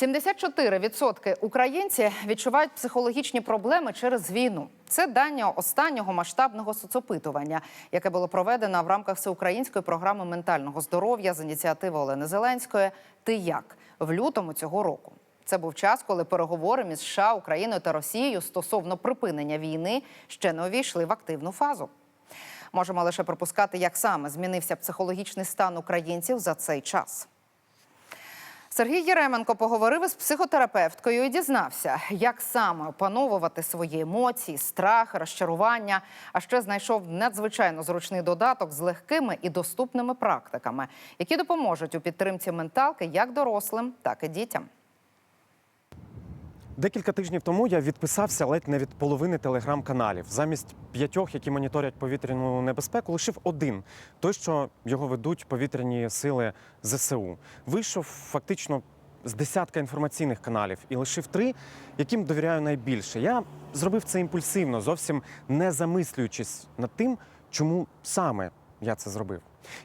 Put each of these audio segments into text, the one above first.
74% українців відчувають психологічні проблеми через війну. Це дані останнього масштабного соцопитування, яке було проведено в рамках всеукраїнської програми ментального здоров'я з ініціативи Олени Зеленської. Ти як в лютому цього року. Це був час, коли переговори між США, Україною та Росією стосовно припинення війни ще не увійшли в активну фазу. Можемо лише припускати, як саме змінився психологічний стан українців за цей час. Сергій Єременко поговорив із психотерапевткою і дізнався, як саме опановувати свої емоції, страх, розчарування. А ще знайшов надзвичайно зручний додаток з легкими і доступними практиками, які допоможуть у підтримці менталки як дорослим, так і дітям. Декілька тижнів тому я відписався ледь не від половини телеграм-каналів. Замість п'ятьох, які моніторять повітряну небезпеку, лишив один той, що його ведуть повітряні сили ЗСУ. Вийшов фактично з десятка інформаційних каналів і лишив три, яким довіряю найбільше. Я зробив це імпульсивно, зовсім не замислюючись над тим, чому саме я це зробив.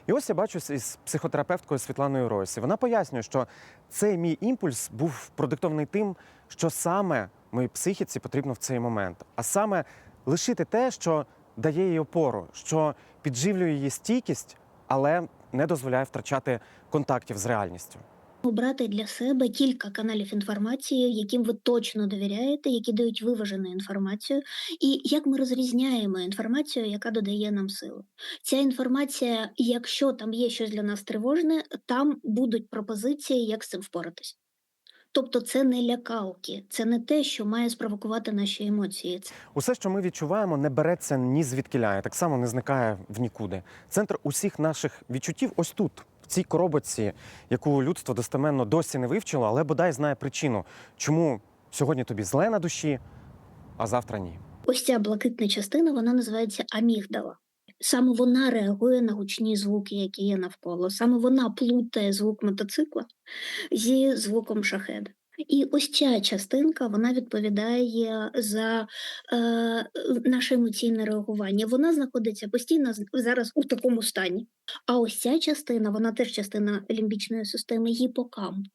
І ось я бачусь із психотерапевткою Світланою Ройс. Вона пояснює, що цей мій імпульс був продиктований тим, що саме моїй психіці потрібно в цей момент, а саме лишити те, що дає їй опору, що підживлює її стійкість, але не дозволяє втрачати контактів з реальністю. Обрати для себе кілька каналів інформації, яким ви точно довіряєте, які дають виважену інформацію, і як ми розрізняємо інформацію, яка додає нам сили. Ця інформація, якщо там є щось для нас тривожне, там будуть пропозиції, як з цим впоратись. Тобто це не лякалки, це не те, що має спровокувати наші емоції. Усе, що ми відчуваємо, не береться ні звідкиля, і так само не зникає в нікуди. Центр усіх наших відчуттів ось тут, в цій коробочці, яку людство достеменно досі не вивчило, але бодай знає причину, чому сьогодні тобі зле на душі, а завтра ні. Ось ця блакитна частина, вона називається амігдала. Саме вона реагує на гучні звуки, які є навколо. Саме вона плутає звук мотоцикла зі звуком шахеда. І ось ця частинка вона відповідає за е, наше емоційне реагування. Вона знаходиться постійно зараз у такому стані. А ось ця частина, вона теж частина лімбічної системи гіпокамп.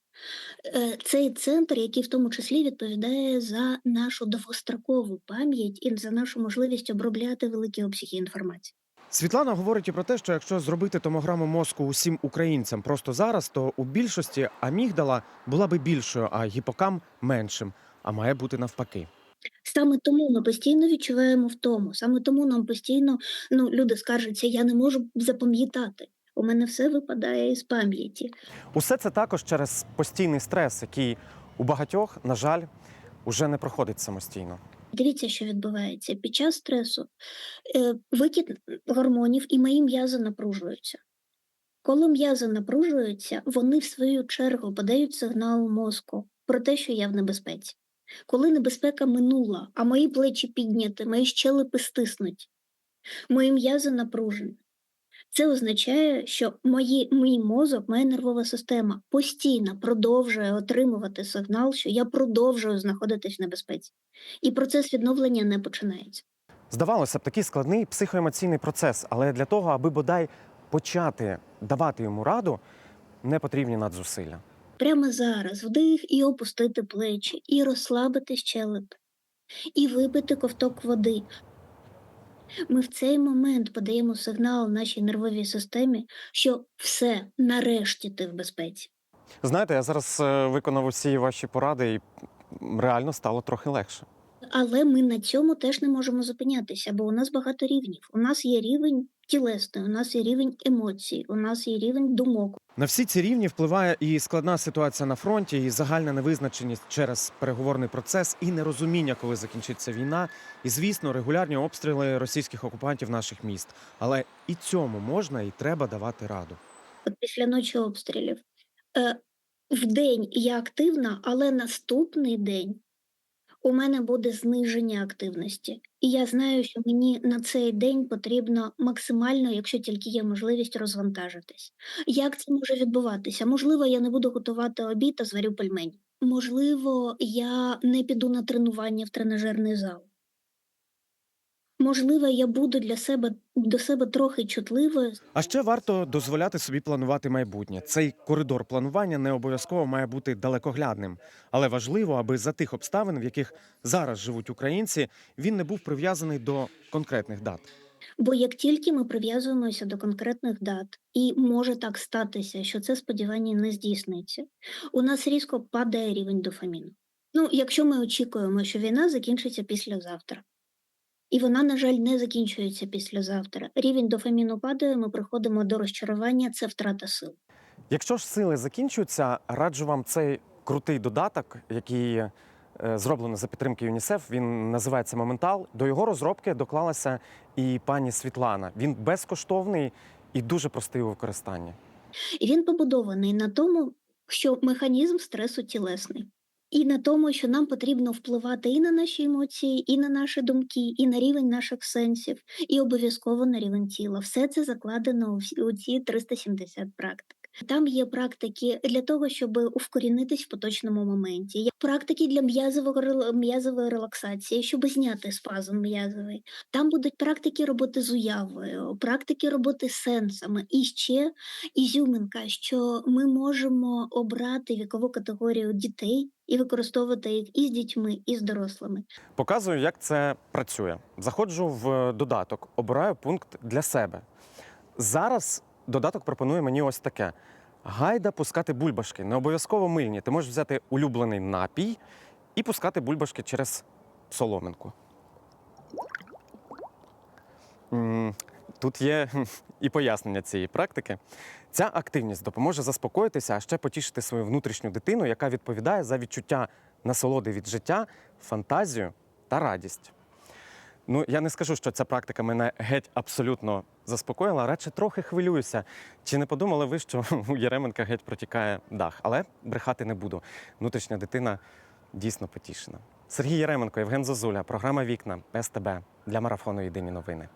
Е, Цей центр, який в тому числі відповідає за нашу довгострокову пам'ять і за нашу можливість обробляти великі обсяги інформації. Світлана говорить і про те, що якщо зробити томограму мозку усім українцям просто зараз, то у більшості амігдала була би більшою, а гіпокам меншим. А має бути навпаки. Саме тому ми постійно відчуваємо втому, саме тому нам постійно ну, люди скаржаться, я не можу запам'ятати. У мене все випадає із пам'яті. Усе це також через постійний стрес, який у багатьох, на жаль, уже не проходить самостійно. Дивіться, що відбувається під час стресу. Е, викид гормонів і мої м'язи напружуються. Коли м'язи напружуються, вони в свою чергу подають сигнал мозку про те, що я в небезпеці. Коли небезпека минула, а мої плечі підняті, мої щелепи стиснуть, мої м'язи напружені. Це означає, що мої, мій мозок, моя нервова система постійно продовжує отримувати сигнал, що я продовжую знаходитись в небезпеці. І процес відновлення не починається. Здавалося б, такий складний психоемоційний процес, але для того, аби бодай почати давати йому раду, не потрібні надзусилля. Прямо зараз вдих і опустити плечі, і розслабити щелепи, і випити ковток води. Ми в цей момент подаємо сигнал нашій нервовій системі, що все, нарешті ти в безпеці. Знаєте, я зараз е, виконав усі ваші поради, і реально стало трохи легше. Але ми на цьому теж не можемо зупинятися, бо у нас багато рівнів. У нас є рівень тілесний, у нас є рівень емоцій, у нас є рівень думок. На всі ці рівні впливає і складна ситуація на фронті, і загальна невизначеність через переговорний процес, і нерозуміння, коли закінчиться війна, і звісно, регулярні обстріли російських окупантів наших міст. Але і цьому можна і треба давати раду. От після ночі обстрілів. Е, в день я активна, але наступний день у мене буде зниження активності. І я знаю, що мені на цей день потрібно максимально, якщо тільки є можливість, розвантажитись. Як це може відбуватися? Можливо, я не буду готувати обід, та зварю пельмені. Можливо, я не піду на тренування в тренажерний зал. Можливо, я буду для себе до себе трохи чутливою. А ще варто дозволяти собі планувати майбутнє. Цей коридор планування не обов'язково має бути далекоглядним, але важливо, аби за тих обставин, в яких зараз живуть українці, він не був прив'язаний до конкретних дат. Бо як тільки ми прив'язуємося до конкретних дат, і може так статися, що це сподівання не здійсниться, у нас різко падає рівень дофаміну. Ну, якщо ми очікуємо, що війна закінчиться післязавтра, і вона, на жаль, не закінчується післязавтра. Рівень дофаміну падає, ми приходимо до розчарування, це втрата сил. Якщо ж сили закінчуються, раджу вам цей крутий додаток, який е, зроблено за підтримки ЮНІСЕФ. Він називається Моментал. До його розробки доклалася і пані Світлана. Він безкоштовний і дуже простий у використанні. І він побудований на тому, що механізм стресу тілесний, і на тому, що нам потрібно впливати і на наші емоції, і на наші думки, і на рівень наших сенсів, і обов'язково на рівень тіла. Все це закладено у ці 370 практик. Там є практики для того, щоб вкорінитись в поточному моменті. Є практики для м'язового м'язової релаксації, щоб зняти спазм м'язовий. Там будуть практики роботи з уявою, практики роботи з сенсами. І ще ізюминка, що ми можемо обрати вікову категорію дітей і використовувати їх і з дітьми, і з дорослими. Показую, як це працює. Заходжу в додаток, обираю пункт для себе. Зараз додаток пропонує мені ось таке: гайда пускати бульбашки. Не обов'язково мильні. Ти можеш взяти улюблений напій і пускати бульбашки через соломинку. Тут є і пояснення цієї практики. Ця активність допоможе заспокоїтися, а ще потішити свою внутрішню дитину, яка відповідає за відчуття насолоди від життя, фантазію та радість. Ну, я не скажу, що ця практика мене геть абсолютно заспокоїла, радше трохи хвилююся. Чи не подумали ви, що у Єременка геть протікає дах? Але брехати не буду. Внутрішня дитина дійсно потішена. Сергій Єременко, Євген Зозуля, програма Вікна СТБ для марафону Єдині новини.